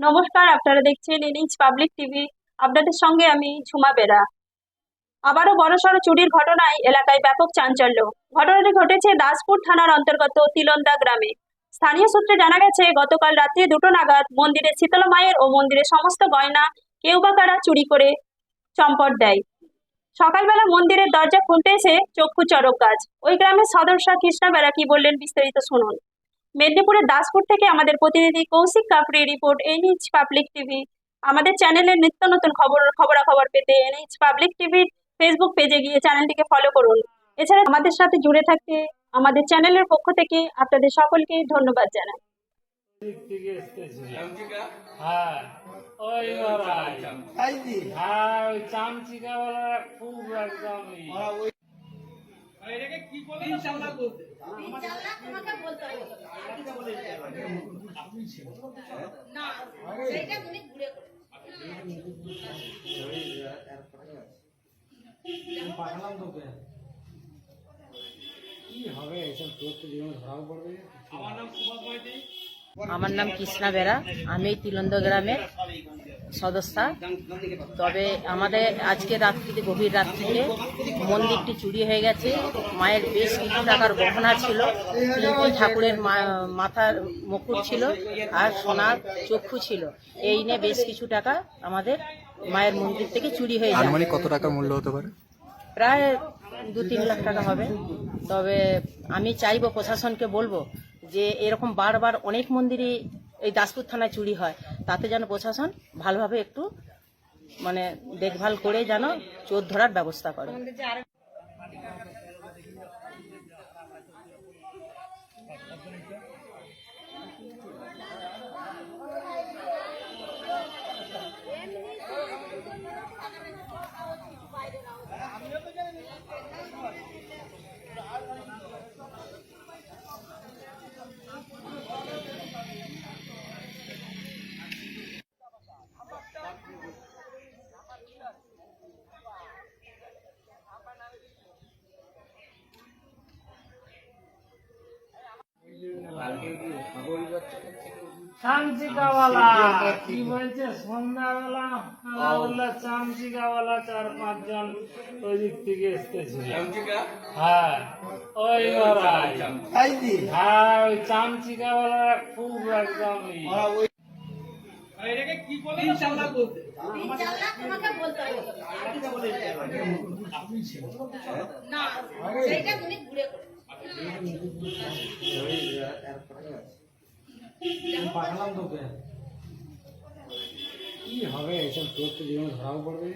নমস্কার, আপনারা দেখছেন ইনিংস পাবলিক টিভি। আপনাদের সঙ্গে আমি ঝুমা বেরা। আবারও বড়সড় চুরির ঘটনায় এলাকায় ব্যাপক চাঞ্চল্য। ঘটনাটি ঘটেছে দাসপুর থানার অন্তর্গত তিলন্দা গ্রামে। স্থানীয় সূত্রে জানা গেছে, গতকাল রাত্রি দুটো নাগাদ মন্দিরে শীতলা মায়ের ও মন্দিরের সমস্ত গয়না কেউ বা কারা চুরি করে চম্পট দেয়। সকালবেলা মন্দিরের দরজা খুলতে এসে চক্ষু চরক গাছ। ওই গ্রামের সদস্য কৃষ্ণা বেরা কি বললেন বিস্তারিত শুনুন। মেদিনীপুরের দাসপুর থেকে আমাদের প্রতিনিধি Koushik Kapri report NH public TV. আমাদের চ্যানেলের নিত্য নতুন খবর খবরাখবর পেতে এনএইচ পাবলিক টিভির ফেসবুক পেজে গিয়ে চ্যানেলটিকে ফলো করুন। এছাড়া আমাদের সাথে জুড়ে থাকতে আমাদের চ্যানেলের পক্ষ থেকে আপনাদের সকলকে ধন্যবাদ জানাই। হ্যাঁ হ্যাঁ খুব। পাঠালাম তোকে কি হবে। এসব করতে জীবন ধরাও পড়বে আমার নাম কৃষ্ণা বেরা। আমি এই তিলন্দ গ্রামের সদস্যা। তবে আমাদের আজকে রাত্রিতে গভীর রাত্রিতে মন্দিরটি চুরি হয়ে গেছে। মায়ের বেশ কিছু টাকার গহনা ছিল তিনটি ঠাকুরের মাথার মুকুট ছিল আর সোনার চক্ষু ছিল। এই নিয়ে বেশ কিছু টাকা আমাদের মায়ের মন্দির থেকে চুরি হয়ে যায়। আনুমানিক কত টাকা মূল্য হতে পারে? প্রায় দু তিন লাখ টাকা হবে। তবে আমি চাইব প্রশাসনকে বলব যে এরকম বারবার অনেক মন্দিরই এই দাসপুর থানায় চুরি হয়। তাতে যেন প্রশাসন ভালোভাবে একটু মানে দেখভাল করে যেন চোর ধরার ব্যবস্থা করে। চামচিকাওয়ালা কি বলছে? সন্ধ্যাবেলা আমরা চামচিকাওয়ালা চার পাঁচজন ওই দিক থেকে এসতেছে হ্যাঁ ওই ওরাই। হ্যাঁ ওই চামচিকাওয়ালা খুব একদম ই। পাঠালাম তোকে কি হবে? এসব তো জীবনে ধরাও পড়বে।